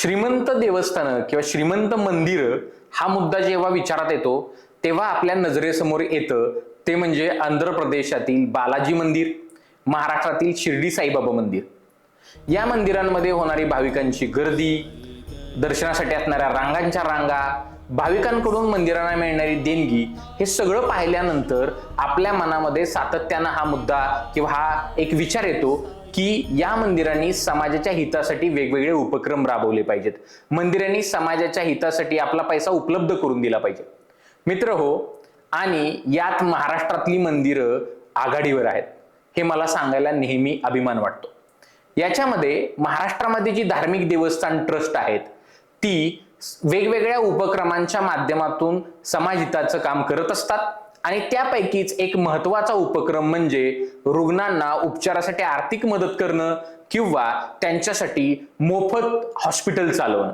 श्रीमंत देवस्थानं किंवा श्रीमंत मंदिर हा मुद्दा जेव्हा विचारात येतो तेव्हा आपल्या नजरेसमोर येतं ते म्हणजे आंध्र प्रदेशातील बालाजी मंदिर महाराष्ट्रातील शिर्डी साईबाबा मंदिर. या मंदिरांमध्ये होणारी भाविकांची गर्दी दर्शनासाठी असणाऱ्या रांगांच्या रांगा भाविकांकडून मंदिरांना मिळणारी देणगी हे सगळं पाहिल्यानंतर आपल्या मनामध्ये सातत्यानं हा मुद्दा किंवा हा एक विचार येतो की या मंदिरांनी समाजाच्या हितासाठी वेगवेगळे उपक्रम राबवले पाहिजेत. मंदिरांनी समाजाच्या हितासाठी आपला पैसा उपलब्ध करून दिला पाहिजे. मित्र हो आणि यात महाराष्ट्रातली मंदिरं आघाडीवर आहेत. हे मला सांगायला नेहमी अभिमान वाटतो. याच्यामध्ये महाराष्ट्रामध्ये जी धार्मिक देवस्थान ट्रस्ट आहेत ती वेगवेगळ्या उपक्रमांच्या माध्यमातून समाजहिताचं काम करत असतात. आणि त्यापैकीच एक महत्त्वाचा उपक्रम म्हणजे रुग्णांना उपचारासाठी आर्थिक मदत करणं किंवा त्यांच्यासाठी मोफत हॉस्पिटल चालवणं.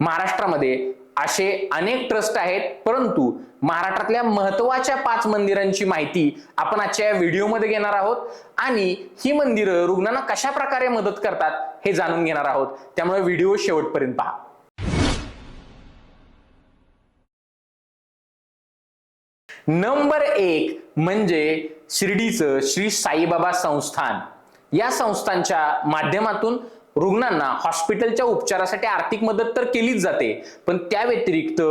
महाराष्ट्रामध्ये असे अनेक ट्रस्ट आहेत परंतु महाराष्ट्रातल्या महत्त्वाच्या पाच मंदिरांची माहिती आपण आजच्या या व्हिडिओमध्ये घेणार आहोत आणि ही मंदिरं रुग्णांना कशा प्रकारे मदत करतात हे जाणून घेणार आहोत. त्यामुळे व्हिडिओ शेवटपर्यंत पहा. नंबर एक म्हणजे शिर्डीचं श्री साईबाबा संस्थान. या संस्थांच्या माध्यमातून रुग्णांना हॉस्पिटलच्या उपचारासाठी आर्थिक मदत तर केलीच जाते पण त्या व्यतिरिक्त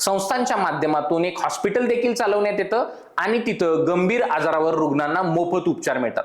संस्थांच्या माध्यमातून एक हॉस्पिटल देखील चालवण्यात येतं आणि तिथं गंभीर आजारावर रुग्णांना मोफत उपचार मिळतात.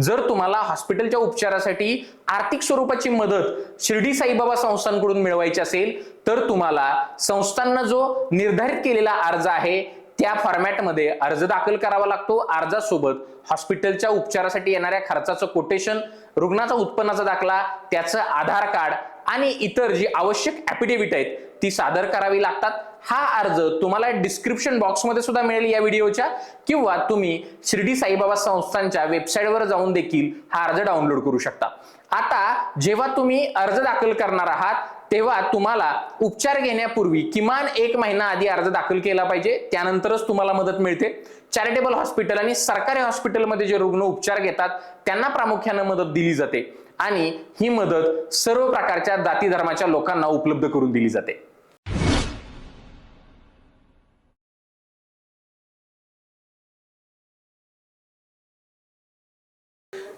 जर तुम्हाला हॉस्पिटलच्या उपचारासाठी आर्थिक स्वरूपाची मदत शिर्डी साईबाबा संस्थांकडून मिळवायची असेल तर तुम्हाला संस्थांना जो निर्धारित केलेला अर्ज आहे त्या फॉर्मॅटमध्ये अर्ज दाखल करावा लागतो. अर्जासोबत हॉस्पिटलच्या उपचारासाठी येणाऱ्या खर्चाचं कोटेशन रुग्णाचा उत्पन्नाचा दाखला त्याचं आधार कार्ड आणि इतर जी आवश्यक ऍफिडेव्हिट आहेत ती सादर करावी लागतात. हा अर्ज तुम्हाला डिस्क्रिप्शन बॉक्समध्ये सुद्धा मिळेल या व्हिडिओच्या. किंवा तुम्ही शिर्डी साईबाबा संस्थांच्या वेबसाईटवर जाऊन देखील हा अर्ज डाउनलोड करू शकता. आता जेव्हा तुम्ही अर्ज दाखल करणार आहात तेव्हा तुम्हाला उपचार घेण्यापूर्वी किमान एक महिना आधी अर्ज दाखल केला पाहिजे. त्यानंतरच तुम्हाला मदत मिळते. चॅरिटेबल हॉस्पिटल आणि सरकारी हॉस्पिटलमध्ये जे रुग्ण उपचार घेतात त्यांना प्रामुख्यानं मदत दिली जाते. आणि ही मदत सर्व प्रकारच्या जाती धर्माच्या लोकांना उपलब्ध करून दिली जाते.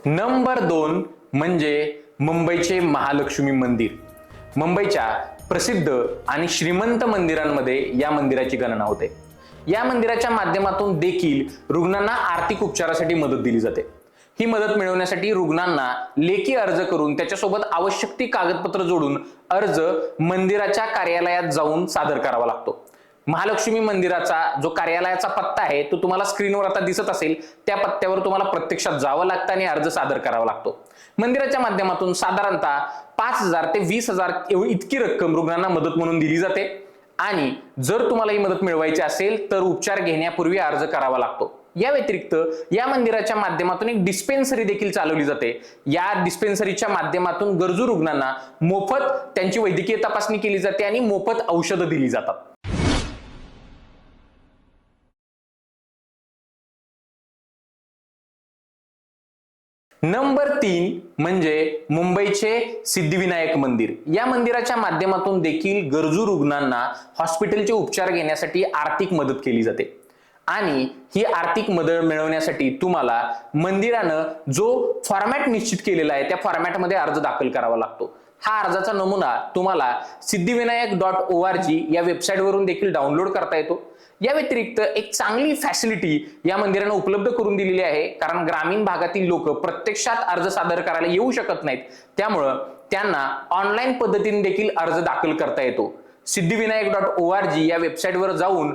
नंबर दोन म्हणजे मुंबईचे महालक्ष्मी मंदिर. मुंबईच्या प्रसिद्ध आणि श्रीमंत मंदिरांमध्ये या मंदिराची गणना होते. या मंदिराच्या माध्यमातून देखील रुग्णांना आर्थिक उपचारासाठी मदत दिली जाते. ही मदत मिळवण्यासाठी रुग्णांना लेखी अर्ज करून त्याच्यासोबत आवश्यक ती कागदपत्र जोडून अर्ज मंदिराच्या कार्यालयात जाऊन सादर करावा लागतो. महालक्ष्मी मंदिराचा जो कार्यालयाचा पत्ता आहे तो तुम्हाला स्क्रीनवर आता दिसत असेल. त्या पत्त्यावर तुम्हाला प्रत्यक्षात जावं लागतं आणि अर्ज सादर करावा लागतो. मंदिराच्या माध्यमातून साधारणतः पाच हजार ते वीस हजार एवढी इतकी रक्कम रुग्णांना मदत म्हणून दिली जाते. आणि जर तुम्हाला ही मदत मिळवायची असेल तर उपचार घेण्यापूर्वी अर्ज करावा लागतो. या व्यतिरिक्त या मंदिराच्या माध्यमातून एक डिस्पेन्सरी देखील चालवली जाते. या डिस्पेन्सरीच्या माध्यमातून गरजू रुग्णांना मोफत त्यांची वैद्यकीय तपासणी केली जाते आणि मोफत औषधं दिली जातात. नंबर तीन म्हणजे मुंबईचे सिद्धिविनायक मंदिर. या मंदिराच्या माध्यमातून देखील गरजू रुग्णांना हॉस्पिटलचे उपचार घेण्यासाठी आर्थिक मदत केली जाते. आणि ही आर्थिक मदत मिळवण्यासाठी तुम्हाला मंदिरानं जो फॉर्मॅट निश्चित केलेला आहे त्या फॉर्मॅटमध्ये अर्ज दाखल करावा लागतो. हा अर्जाचा नमुना तुम्हाला Siddhivinayak dot O R G या वेबसाईटवरून देखील डाउनलोड करता येतो. या व्यतिरिक्त एक चांगली फॅसिलिटी या मंदिरानं उपलब्ध करून दिलेली आहे. कारण ग्रामीण भागातील लोक प्रत्यक्षात अर्ज सादर करायला येऊ शकत नाहीत. त्यामुळं त्यांना ऑनलाईन पद्धतीने देखील अर्ज दाखल करता येतो. Siddhivinayak dot O R G या वेबसाईटवर जाऊन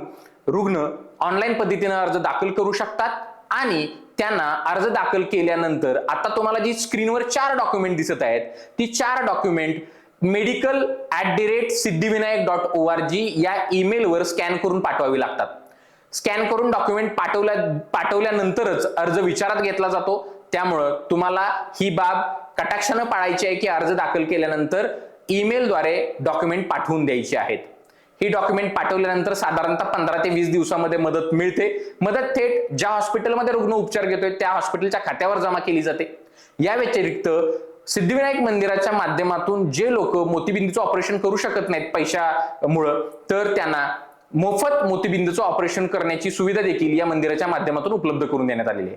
रुग्ण ऑनलाईन पद्धतीनं अर्ज दाखल करू शकतात आणि त्यांना अर्ज दाखल केल्यानंतर आता तुम्हाला जी स्क्रीनवर चार डॉक्युमेंट दिसत आहेत ती चार document medical at the rate Siddhivinayak dot O R G या ईमेलवर स्कॅन करून पाठवावी लागतात. स्कॅन करून डॉक्युमेंट पाठवल्या पाठवल्यानंतरच अर्ज विचारात घेतला जातो. त्यामुळं तुम्हाला ही बाब कटाक्षानं पाळायची आहे की अर्ज दाखल केल्यानंतर ईमेलद्वारे डॉक्युमेंट पाठवून द्यायची आहेत. ही डॉक्युमेंट पाठवल्यानंतर साधारणतः पंधरा ते वीस दिवसामध्ये मदत मिळते. मदत थेट ज्या हॉस्पिटलमध्ये रुग्ण उपचार घेतोय त्या हॉस्पिटलच्या खात्यावर जमा केली जाते. या व्यतिरिक्त सिद्धिविनायक मंदिराच्या माध्यमातून जे लोक मोतीबिंदूचं ऑपरेशन करू शकत नाहीत पैशामुळं तर त्यांना मोफत मोतीबिंदूचं ऑपरेशन करण्याची सुविधा देखील या मंदिराच्या माध्यमातून उपलब्ध करून देण्यात आलेली आहे.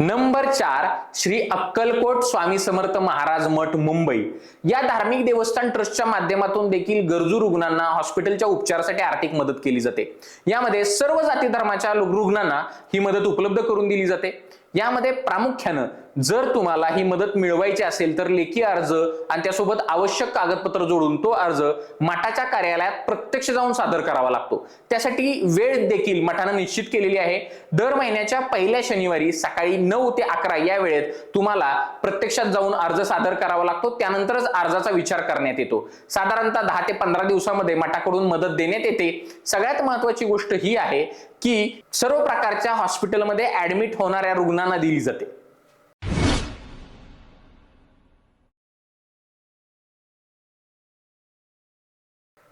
नंबर चार श्री अक्कलकोट स्वामी समर्थ महाराज मठ मुंबई. या धार्मिक देवस्थान ट्रस्टच्या माध्यमातून देखील गरजू रुग्णांना हॉस्पिटलच्या उपचारासाठी आर्थिक मदत केली जाते. यामध्ये सर्व जाती धर्माच्या रुग्णांना ही मदत उपलब्ध करून दिली जाते. यामध्ये प्रामुख्यानं जर तुम्हाला ही मदत मिळवायची असेल तर लेखी अर्ज आणि त्यासोबत आवश्यक कागदपत्र जोडून तो अर्ज मठाच्या कार्यालयात प्रत्यक्ष जाऊन सादर करावा लागतो. त्यासाठी वेळ देखील मठानं निश्चित केलेली आहे. दर महिन्याच्या पहिल्या शनिवारी सकाळी नऊ ते अकरा या वेळेत तुम्हाला प्रत्यक्षात जाऊन अर्ज सादर करावा लागतो. त्यानंतरच अर्जाचा विचार करण्यात येतो. साधारणतः दहा ते पंधरा दिवसामध्ये मठाकडून मदत देण्यात येते. सगळ्यात महत्वाची गोष्ट ही आहे की सर्व प्रकारच्या हॉस्पिटलमध्ये ऍडमिट होणाऱ्या रुग्णांना दिली जाते.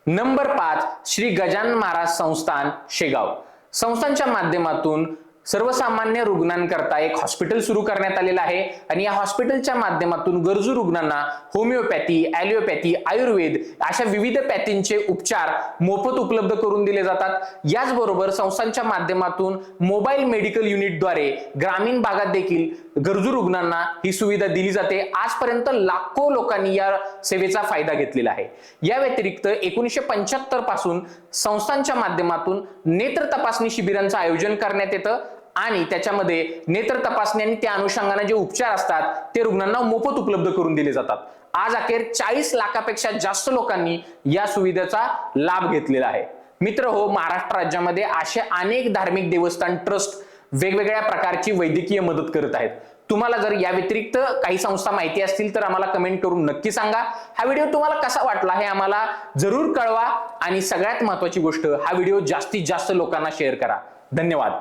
नंबर पाच श्री गजानन महाराज संस्थान शेगाव. संस्थांच्या माध्यमातून सर्वसामान्य रुग्णांकरता एक हॉस्पिटल सुरू करण्यात आलेलं आहे. आणि या हॉस्पिटलच्या माध्यमातून गरजू रुग्णांना होमिओपॅथी ॲलिओपॅथी आयुर्वेद अशा विविध पॅथींचे उपचार मोफत उपलब्ध करून दिले जातात. याचबरोबर संस्थांच्या माध्यमातून मोबाईल मेडिकल युनिटद्वारे ग्रामीण भागात देखील गरजू रुग्णांना ही सुविधा दिली जाते. आजपर्यंत लाखो लोकांनी या सेवेचा फायदा घेतलेला आहे. या व्यतिरिक्त एकोणीसशे पंच्याहत्तरपासून संस्थांच्या माध्यमातून नेत्र तपासणी शिबिरांचं आयोजन करण्यात येतं. आणि त्याच्यामध्ये नेत्र तपासणी आणि त्या अनुषंगाने जे उपचार असतात ते रुग्णांना मोफत उपलब्ध करून दिले जातात. आज अखेर चाळीस लाखापेक्षा जास्त लोकांनी या सुविधेचा लाभ घेतलेला आहे. मित्र हो महाराष्ट्र राज्यामध्ये असे अनेक धार्मिक देवस्थान ट्रस्ट वेगवेगळ्या प्रकारची वैद्यकीय मदत करत आहेत. तुम्हाला जर या व्यतिरिक्त काही संस्था माहिती असतील तर आम्हाला कमेंट करून नक्की सांगा. हा व्हिडिओ तुम्हाला कसा वाटला हे आम्हाला जरूर कळवा. आणि सगळ्यात महत्वाची गोष्ट हा व्हिडिओ जास्तीत जास्त लोकांना शेअर करा. धन्यवाद.